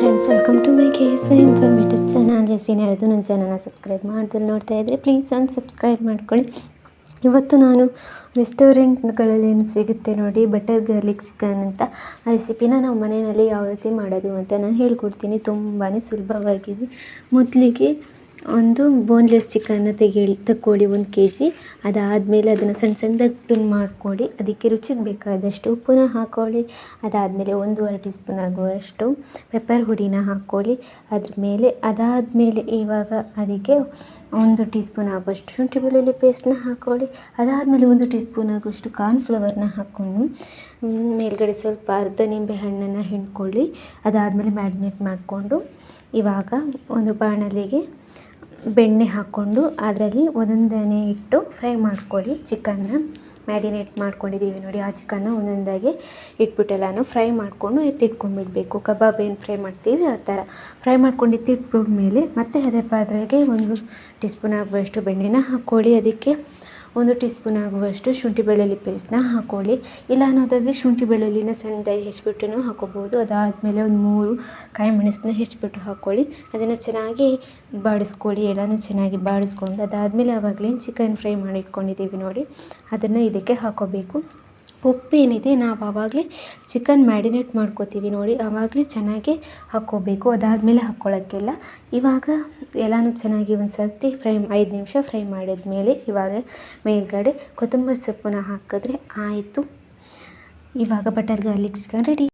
Friends welcome to my case Y informative channel ಜೆಸಿನ ಅದು ನನ್ನ ಚಾನಲ್ನ ಸಬ್ಸ್ಕ್ರೈಬ್ ಮಾಡ್ದಲ್ಲಿ ನೋಡ್ತಾ ಇದ್ದರೆ ಪ್ಲೀಸ್ ಒಂದು ಸಬ್ಸ್ಕ್ರೈಬ್ ಮಾಡ್ಕೊಳ್ಳಿ. ಇವತ್ತು ನಾನು ರೆಸ್ಟೋರೆಂಟ್ಗಳಲ್ಲಿ ಸಿಗುತ್ತೆ ನೋಡಿ ಬಟರ್ ಗಾರ್ಲಿಕ್ ಚಿಕನ್ ಅಂತ. ಆ ರೆಸಿಪಿನ ನಾವು ಮನೆಯಲ್ಲಿ ಯಾವ ರೀತಿ ಮಾಡೋದು ಅಂತ ನಾನು ಹೇಳ್ಕೊಡ್ತೀನಿ. ತುಂಬಾ ಸುಲಭವಾಗಿದೆ. ಮೊದಲಿಗೆ ಒಂದು ಬೋನ್ಲೆಸ್ ಚಿಕನ್ನ ತೆಗೆಳಿ ತಗೊಳ್ಳಿ ಒಂದು ಕೆ ಜಿ ಅದಾದಮೇಲೆ ಅದನ್ನು ಸಣ್ಣ ಸಣ್ಣದಾಗಿ ತುಂಡು ಮಾಡಿಕೊಳ್ಳಿ. ಅದಕ್ಕೆ ರುಚಿಗೆ ಬೇಕಾದಷ್ಟು ಉಪ್ಪನ್ನು ಹಾಕ್ಕೊಳ್ಳಿ ಅದಾದಮೇಲೆ ಒಂದೂವರೆ ಟೀ ಸ್ಪೂನ್ ಆಗುವಷ್ಟು ಪೆಪ್ಪರ್ ಹುಡಿನ ಹಾಕ್ಕೊಳ್ಳಿ ಅದ್ರ ಮೇಲೆ, ಅದಾದಮೇಲೆ ಇವಾಗ ಅದಕ್ಕೆ ಒಂದು ಟೀ ಸ್ಪೂನ್ ಆಗುವಷ್ಟು ಶುಂಠಿ ಬೆಳ್ಳುಳ್ಳಿ ಪೇಸ್ಟನ್ನ ಹಾಕ್ಕೊಳ್ಳಿ ಅದಾದಮೇಲೆ ಒಂದು ಟೀ ಸ್ಪೂನ್ ಆಗುವಷ್ಟು ಕಾರ್ನ್ಫ್ಲವರ್ನ ಹಾಕ್ಕೊಂಡು ಮೇಲ್ಗಡೆ ಸ್ವಲ್ಪ ಅರ್ಧ ನಿಂಬೆ ಹಣ್ಣನ್ನು ಹಿಂಡ್ಕೊಳ್ಳಿ. ಅದಾದಮೇಲೆ ಮ್ಯಾರಿನೇಟ್ ಮಾಡಿಕೊಂಡು ಇವಾಗ ಒಂದು ಬಾಣಲೆಗೆ ಬೆಣ್ಣೆ ಹಾಕ್ಕೊಂಡು ಅದರಲ್ಲಿ ಒಂದೊಂದನೇ ಇಟ್ಟು ಫ್ರೈ ಮಾಡ್ಕೊಳ್ಳಿ ಚಿಕನ್ನ ಮ್ಯಾರಿನೇಟ್ ಮಾಡ್ಕೊಂಡಿದ್ದೀವಿ ನೋಡಿ, ಆ ಚಿಕನ್ನ ಒಂದೊಂದಾಗಿ ಇಟ್ಬಿಟ್ಟು ಎಲ್ಲನೂ ಫ್ರೈ ಮಾಡಿಕೊಂಡು ಎತ್ತಿಟ್ಕೊಂಡ್ಬಿಡ್ಬೇಕು. ಕಬಾಬ್ ಏನು ಫ್ರೈ ಮಾಡ್ತೀವಿ, ಆ ಥರ. ಫ್ರೈ ಮಾಡ್ಕೊಂಡು ಎತ್ತಿಟ್ಬಿಟ್ಮೇಲೆ ಮತ್ತೆ ಅದೇ ಪಾತ್ರೆಗೆ ಒಂದು ಟೀ ಸ್ಪೂನ್ ಆಗುವಷ್ಟು ಬೆಣ್ಣೆನ ಹಾಕ್ಕೊಳ್ಳಿ. ಅದಕ್ಕೆ ಒಂದು ಟೀ ಸ್ಪೂನ್ ಆಗುವಷ್ಟು ಶುಂಠಿ ಬೆಳ್ಳುಳ್ಳಿ ಪೇಸ್ಟನ್ನ ಹಾಕ್ಕೊಳ್ಳಿ ಇಲ್ಲ ಅನ್ನೋದಾದರೆ ಶುಂಠಿ ಬೆಳ್ಳುಳ್ಳಿನ ಸಣ್ಣದಾಗಿ ಹೆಚ್ಚಿಬಿಟ್ಟು ಹಾಕ್ಕೋಬೋದು ಅದಾದಮೇಲೆ ಒಂದು ಮೂರು ಕಾಯಿ ಮೆಣಸನ್ನ ಹೆಚ್ಚಿಬಿಟ್ಟು ಹಾಕ್ಕೊಳ್ಳಿ ಅದನ್ನು ಚೆನ್ನಾಗಿ ಬಾಡಿಸ್ಕೊಳ್ಳಿ. ಎಲ್ಲನೂ ಚೆನ್ನಾಗಿ ಬಾಡಿಸ್ಕೊಂಡು ಅದಾದಮೇಲೆ ಆವಾಗಲೇ ಚಿಕನ್ ಫ್ರೈ ಮಾಡಿ ಇಟ್ಕೊಂಡಿದ್ದೀವಿ ನೋಡಿ. ಅದನ್ನು ಇದಕ್ಕೆ ಹಾಕ್ಕೋಬೇಕು ಉಪ್ಪೇನಿದೆ, ನಾವು ಆವಾಗಲೇ ಚಿಕನ್ ಮ್ಯಾರಿನೇಟ್ ಮಾಡ್ಕೋತೀವಿ ನೋಡಿ, ಆವಾಗಲೇ ಚೆನ್ನಾಗಿ ಹಾಕ್ಕೋಬೇಕು. ಅದಾದಮೇಲೆ ಹಾಕ್ಕೊಳ್ಳೋಕ್ಕಿಲ್ಲ ಇವಾಗ ಎಲ್ಲನೂ ಚೆನ್ನಾಗಿ ಒಂದು ಸರ್ತಿ ಫ್ರೈ ಐದು ನಿಮಿಷ ಫ್ರೈ ಮಾಡಿದ್ಮೇಲೆ ಇವಾಗ ಮೇಲ್ಗಡೆ ಕೊತ್ತಂಬರಿ ಸೊಪ್ಪನ್ನ ಹಾಕಿದ್ರೆ ಆಯಿತು. ಇವಾಗ ಬಟರ್ ಗಾರ್ಲಿಕ್ ಚಿಕನ್ ರೆಡಿ.